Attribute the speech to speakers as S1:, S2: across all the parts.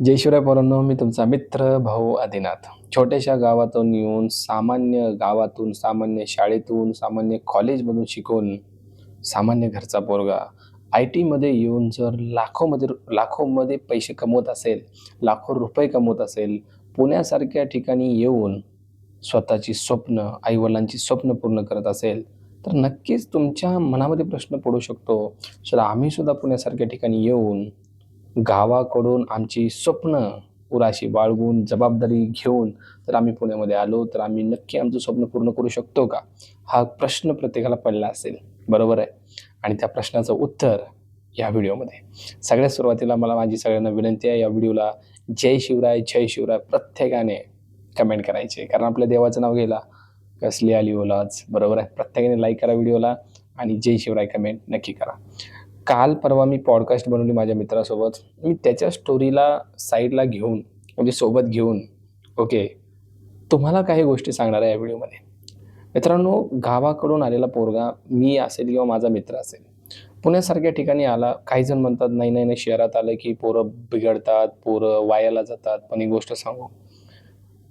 S1: जय शिवराय पोरांनो मी तुमचा मित्र भाऊ आदिनाथ. छोट्याशा गावातून येऊन सामान्य गावातून सामान्य शाळेतून सामान्य कॉलेजमधून शिकून सामान्य घरचा पोरगा आय टीमध्ये येऊन जर लाखोमध्ये लाखोमध्ये पैसे कमवत असेल लाखो रुपये कमवत असेल पुण्यासारख्या ठिकाणी येऊन स्वतःची स्वप्न आईवडिलांची स्वप्न पूर्ण करत असेल तर नक्कीच तुमच्या मनामध्ये प्रश्न पडू शकतो. सर आम्हीसुद्धा पुण्यासारख्या ठिकाणी येऊन गावाकडून आमची स्वप्न पुराशी बाळगून जबाबदारी घेऊन जर आम्ही पुण्यामध्ये आलो तर आम्ही नक्की आमचं स्वप्न पूर्ण करू शकतो का? हा प्रश्न प्रत्येकाला पडला असेल. बरोबर आहे? आणि त्या प्रश्नाचं उत्तर या व्हिडिओमध्ये. सगळ्यात सुरुवातीला मला माझी सगळ्यांना विनंती आहे या व्हिडिओला जय शिवराय जय शिवराय प्रत्येकाने कमेंट करायचे. कारण आपल्या देवाचं नाव घ्यायला कसली आली ओलाच. बरोबर आहे? प्रत्येकाने लाईक करा व्हिडिओला आणि जय शिवराय कमेंट नक्की करा. काल परवा मी पॉडकास्ट बनवली माझ्या मित्रासोबत. मी त्याच्या स्टोरीला साईडला घेऊन म्हणजे सोबत घेऊन ओके तुम्हाला काही गोष्टी सांगणार आहे या व्हिडिओमध्ये मित्रांनो गावाकडून आलेला पोरगा मी असेल किंवा माझा मित्र असेल पुण्यासारख्या ठिकाणी आला काही जण म्हणतात नाही नाही नाही शहरात आलं की पोरं बिघडतात पोरं वायाला जातात. पण ही गोष्ट सांगू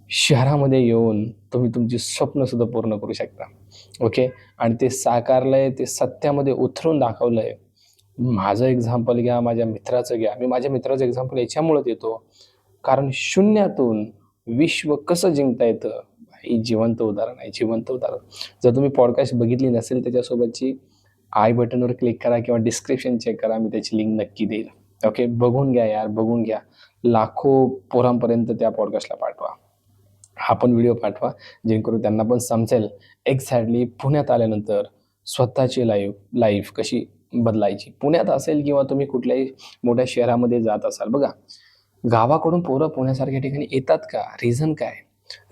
S1: शहरामध्ये येऊन तुम्ही तुमची स्वप्नसुद्धा पूर्ण करू शकता ओके आणि ते साकारलंय ते सत्यामध्ये उतरून दाखवलंय माझं एक्झाम्पल घ्या माझ्या मित्राचं घ्या. मी माझ्या मित्राचं एक्झाम्पल याच्यामुळे देतो कारण शून्यातून विश्व कसं जिंकता येतं? ही जिवंत उदाहरण आहे जिवंत उदाहरण. जर तुम्ही पॉडकास्ट बघितली नसेल त्याच्यासोबतची आय बटनवर क्लिक करा किंवा डिस्क्रिप्शन चेक करा मी त्याची लिंक नक्की देईल. ओके बघून घ्या यार बघून घ्या. लाखो पोरांपर्यंत त्या पॉडकास्टला पाठवा. हा पण व्हिडिओ पाठवा जेणेकरून त्यांना पण समजेल. एक्झॅक्टली पुण्यात आल्यानंतर स्वतःची लाईफ लाईफ कशी बदलायची. पुण्यात असेल किंवा तुम्ही कुठल्याही मोठ्या शहरामध्ये जात असाल बघा गावाकडून पोरं पुण्यासारख्या ठिकाणी येतात का? रिझन काय?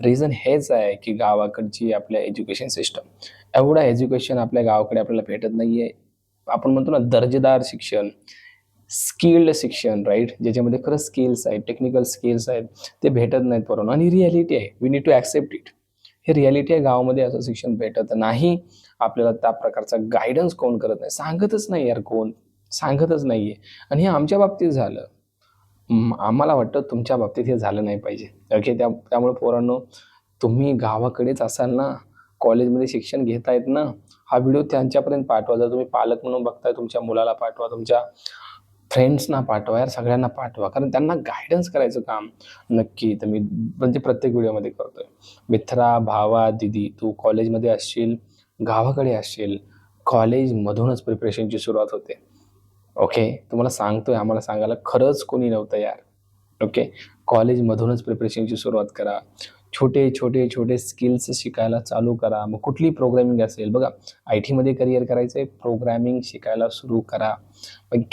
S1: रिझन हेच आहे की गावाकडची आपल्या एज्युकेशन सिस्टम एवढं एज्युकेशन आपल्या गावाकडे आपल्याला भेटत नाही आहे आपण म्हणतो ना दर्जेदार शिक्षण स्किल्ड शिक्षण राईट ज्याच्यामध्ये खरं स्किल्स आहेत टेक्निकल स्किल्स आहेत ते भेटत नाहीत परवा आणि रियालिटी आहे. We need to accept it हे रियालिटी आहे. गावामध्ये असं शिक्षण भेटत नाही. आपल्याला त्या प्रकारचा गायडन्स कोण करत नाही? सांगतच नाही यार कोण? सांगतच नाही आहे आणि हे आमच्या बाबतीत झालं. आम्हाला वाटतं तुमच्या बाबतीत हे झालं नाही पाहिजे. ओके त्या त्यामुळे पोरांनो तुम्ही गावाकडेच असाल ना कॉलेजमध्ये शिक्षण घेतायत ना हा व्हिडिओ त्यांच्यापर्यंत पाठवा. जर तुम्ही पालक म्हणून बघताय तुमच्या मुलाला पाठवा तुमच्या फ्रेंड्सना पाठवा यार सगळ्यांना पाठवा. कारण त्यांना गायडन्स करायचं काम नक्की तर मी म्हणजे प्रत्येक व्हिडिओमध्ये करतोय. मित्रा भावा दिदी तू कॉलेजमध्ये असशील गावाकडे असेल कॉलेजमधूनच प्रिपरेशनची सुरुवात होते. ओके तुम्हाला सांगतोय आम्हाला सांगायला खरंच कोणी नव्हतं यार. ओके कॉलेजमधूनच प्रिपरेशनची सुरुवात करा. छोटे छोटे छोटे स्किल्स शिकायला चालू करा. मग कुठली प्रोग्रॅमिंग असेल? बघा आय टीमध्ये करिअर करायचं आहे प्रोग्रॅमिंग शिकायला सुरू करा.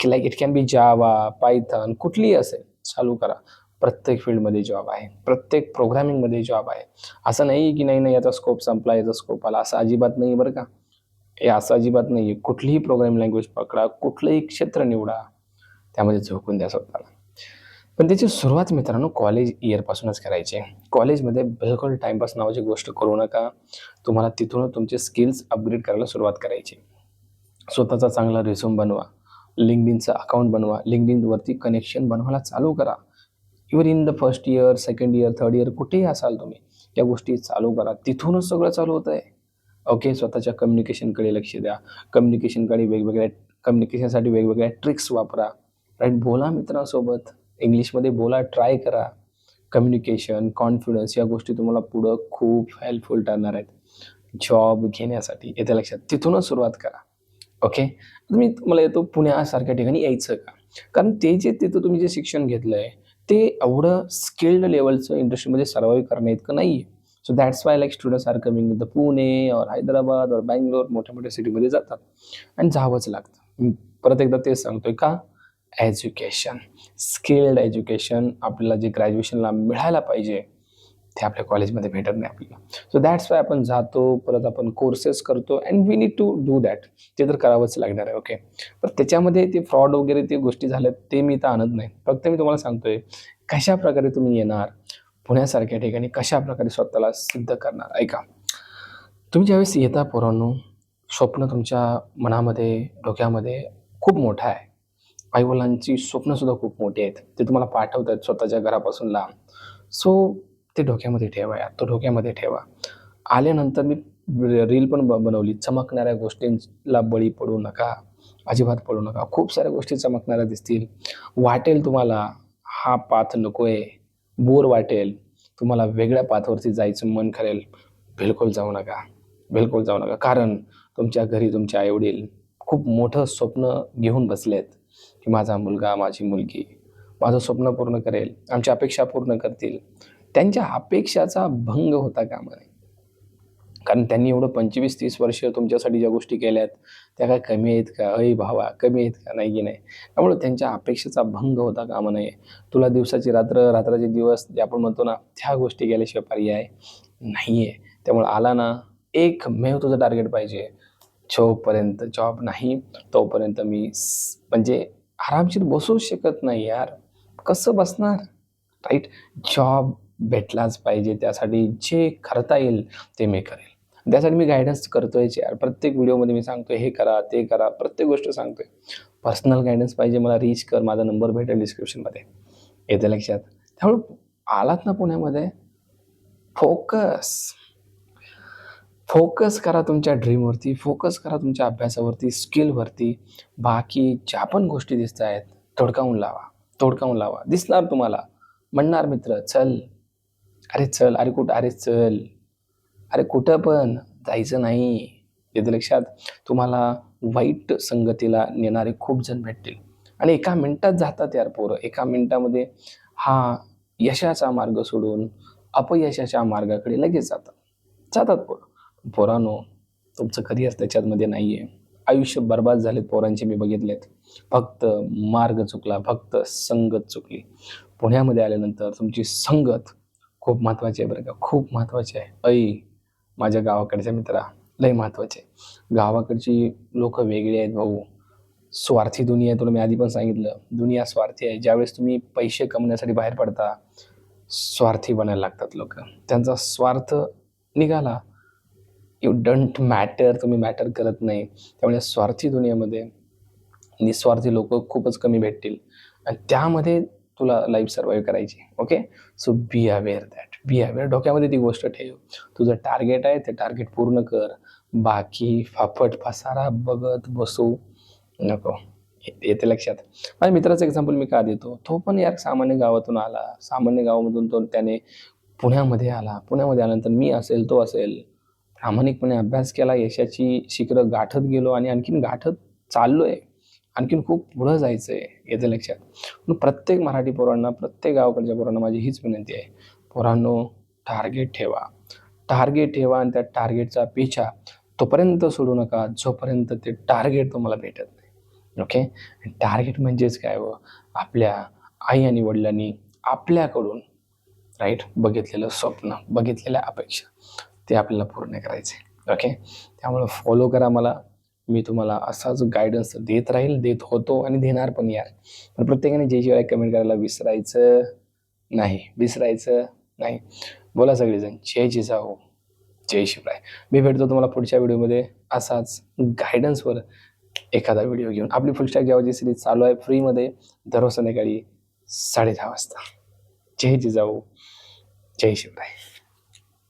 S1: Like it can be Java Python कुठलीही असेल चालू करा. प्रत्येक फील्डमध्ये जॉब आहे. प्रत्येक प्रोग्रामिंगमध्ये जॉब आहे. असं नाही की नाही नाही याचा स्कोप संपला याचा स्कोप आला. असं अजिबात नाही बरं का. हे असं अजिबात नाही आहे कुठलीही प्रोग्रामिंग लँग्वेज पकडा कुठलंही क्षेत्र निवडा. त्यामध्ये झोकून द्या स्वतःला. पण त्याची सुरुवात मित्रांनो कॉलेज इयरपासूनच करायची कॉलेजमध्ये बिलकुल टाईमपास नावाची गोष्ट करू नका. तुम्हाला तिथूनच तुमचे स्किल्स अपग्रेड करायला सुरुवात करायची. स्वतःचा चांगला रिझ्यूम बनवा. लिंकडिनचं अकाउंट बनवा. लिंकडिनवरती कनेक्शन बनवायला चालू करा. Even in the first year second year third year कुठेही असाल तुम्ही या गोष्टी चालू करा. तिथूनच सगळं चालू होतं आहे ओके स्वतःच्या कम्युनिकेशनकडे लक्ष द्या. कम्युनिकेशनकडे वेगवेगळ्या कम्युनिकेशनसाठी वेगवेगळ्या ट्रिक्स वापरा. राईट बोला मित्रांसोबत. इंग्लिशमध्ये बोला ट्राय करा. कम्युनिकेशन कॉन्फिडन्स या गोष्टी तुम्हाला पुढं खूप हेल्पफुल ठरणार आहेत. जॉब घेण्यासाठी. येत्या लक्षात. तिथूनच सुरुवात करा. ओके तुम्ही मला येतो पुण्यासारख्या ठिकाणी यायचं का? कारण ते जे तिथं तुम्ही जे शिक्षण घेतलं आहे ते एवढं स्किल्ड लेवलचं इंडस्ट्रीमध्ये सर्वाईव्ह करण्या इतकं नाही आहे so that's why like students are coming in the Pune और हैदराबाद और बँगलोर मोठ्या मोठ्या सिटीमध्ये जातात. आणि जावंच लागतं. परत एकदा तेच सांगतोय का? एज्युकेशन स्किल्ड एज्युकेशन आपल्याला जे ग्रॅज्युएशनला मिळायला पाहिजे ते आपल्या कॉलेजमध्ये भेटत नाही आपल्याला. सो दॅट्स वाय आपण जातो परत आपण कोर्सेस करतो and we need to do that ते तर करावंच लागणार आहे ओके पण त्याच्यामध्ये ते फ्रॉड वगैरे ते गोष्टी झाल्या ते मी तर आणत नाही. फक्त मी तुम्हाला सांगतोय कशा प्रकारे तुम्ही येणार पुण्यासारख्या ठिकाणी कशा प्रकारे स्वतःला सिद्ध करणार? ऐका. तुम्ही ज्यावेळेस येता पोरांनो स्वप्न तुमच्या मनामध्ये डोक्यामध्ये खूप मोठं आहे. आईवडिलांची स्वप्नसुद्धा खूप मोठी आहेत. ते तुम्हाला पाठवत आहेत स्वतःच्या घरापासून लांब सो ते डोक्यामध्ये ठेवा यार तो डोक्यामध्ये ठेवा. आल्यानंतर मी रील पण ब- बनवली. चमकणाऱ्या गोष्टींला बळी पडू नका अजिबात पडू नका. खूप साऱ्या गोष्टी चमकणाऱ्या दिसतील. वाटेल तुम्हाला हा पाथ नकोय. बोर वाटेल. तुम्हाला वेगळ्या पाथवरती जायचं मन करेल. बिलकुल जाऊ नका. बिलकुल जाऊ नका. कारण तुमच्या घरी तुमचे आईवडील खूप मोठं स्वप्न घेऊन बसलेत की माझा मुलगा माझी मुलगी. माझं स्वप्न पूर्ण करेल. आमच्या अपेक्षा पूर्ण करतील. त्यांच्या अपेक्षाचा भंग होता कामा नये. कारण त्यांनी एवढं पंचवीस तीस वर्ष तुमच्यासाठी ज्या गोष्टी केल्यात त्या काय कमी आहेत का? अय भावा कमी आहेत का? नाही की नाही. त्यामुळे त्यांच्या अपेक्षेचा भंग होता कामा नये. तुला दिवसाची रात्र रात्राचे दिवस जे आपण म्हणतो ना त्या गोष्टी केल्याशिवाय पर्याय नाही आहे त्यामुळे आला ना एक मेव तुझं टार्गेट पाहिजे. जोपर्यंत जॉब नाही तोपर्यंत मी म्हणजे आरामशीर बसूच शकत नाही यार. कसं बसणार? राईट जॉब भेटलाच पाहिजे. त्यासाठी जे करता येईल ते मी करेल. त्यासाठी मी गायडन्स करतोय यार. प्रत्येक व्हिडिओमध्ये मी सांगतोय हे करा ते करा प्रत्येक गोष्ट सांगतोय. पर्सनल गायडन्स पाहिजे मला रीच कर. माझा नंबर भेटेल डिस्क्रिप्शनमध्ये येते लक्षात? त्यामुळे आलात ना पुण्यामध्ये? फोकस फोकस करा तुमच्या ड्रीमवरती फोकस करा तुमच्या अभ्यासावरती स्किलवरती बाकी ज्या पण गोष्टी दिसत आहेत तोडकावून लावा. तोडकावून लावा. दिसणार तुम्हाला. म्हणणार मित्र चल. अरे चल अरे कुठं अरे चल. अरे कुठं पण जायचं नाही. येते लक्षात तुम्हाला वाईट संगतीला नेणारे खूप जण भेटतील. आणि एका मिनिटात जातात यार पोरं. एका मिनिटामध्ये हा यशाचा मार्ग सोडून अपयशाच्या मार्गाकडे लगेच जातात. जातात पोरं. पोरांनो तुमचं करिअर त्याच्यातमध्ये नाही आहे आयुष्य बर्बाद झालेत पोरांचे मी बघितलेत. फक्त मार्ग चुकला फक्त संगत चुकली. पुण्यामध्ये आल्यानंतर तुमची संगत खूप महत्त्वाची आहे बरं का. खूप महत्त्वाची आहे. ऐ माझ्या गावाकडच्या मित्रा लय महत्त्वाचे आहे. गावाकडची लोक वेगळी आहेत भाऊ. स्वार्थी दुनिया आहे तुला मी आधी पण सांगितलं. दुनिया स्वार्थी आहे. ज्यावेळेस तुम्ही पैसे कमवण्यासाठी बाहेर पडता स्वार्थी बनायला लागतात लोक. त्यांचा स्वार्थ निघाला. यू डंट मॅटर तुम्ही मॅटर करत नाही. त्यामुळे स्वार्थी दुनियामध्ये निस्वार्थी लोक खूपच कमी भेटतील. आणि त्यामध्ये तुला लाईफ सर्वाईव्ह करायची. Okay so be aware that be aware डोक्यामध्ये ती गोष्ट ठेव. तुझं टार्गेट आहे ते टार्गेट पूर्ण कर. बाकी फाफट फसारा बघत बसू नको. ये- येते लक्षात. माझ्या मित्राचं एक्झाम्पल मी का देतो? तो पण यार सामान्य गावातून आला. सामान्य गावामधून तो त्याने पुण्यामध्ये आला. पुण्यामध्ये आल्यानंतर मी असेल तो असेल. प्रामाणिकपणे अभ्यास केला. यशाची शिखरं गाठत गेलो आणि आणखीन गाठत चाललो आहे आणखीन खूप पुढं जायचं आहे येतं लक्षात. म्हणून प्रत्येक मराठी पोरांना प्रत्येक गावाकडच्या पोरांना माझी हीच विनंती आहे. पोरांनो टार्गेट ठेवा. टार्गेट ठेवा आणि त्या टार्गेटचा पिछा तोपर्यंत सोडू नका जोपर्यंत ते टार्गेट तुम्हाला भेटत नाही. ओके टार्गेट म्हणजेच काय व आपल्या आई आणि वडिलांनी आपल्याकडून राईट बघितलेलं स्वप्न बघितलेल्या अपेक्षा ते आपल्याला पूर्ण करायचे. ओके त्यामुळे फॉलो करा मला. मी तुम्हाला असाच गायडन्स देत राहील देत होतो आणि देणार पण यार. पण प्रत्येकाने जे शिवाय कमेंट करायला विसरायचं नाही विसरायचं नाही. बोला सगळेजण जय जिजाऊ जय शिवराय. मी भेटतो तुम्हाला पुढच्या व्हिडिओमध्ये. असाच गायडन्सवर एखादा व्हिडिओ घेऊन. आपली फुलस्टॅक जेव्हा सिरीज चालू आहे फ्रीमध्ये दररोज संध्याकाळी साडे दहा वाजता. जय जिजाऊ जय शिवराय.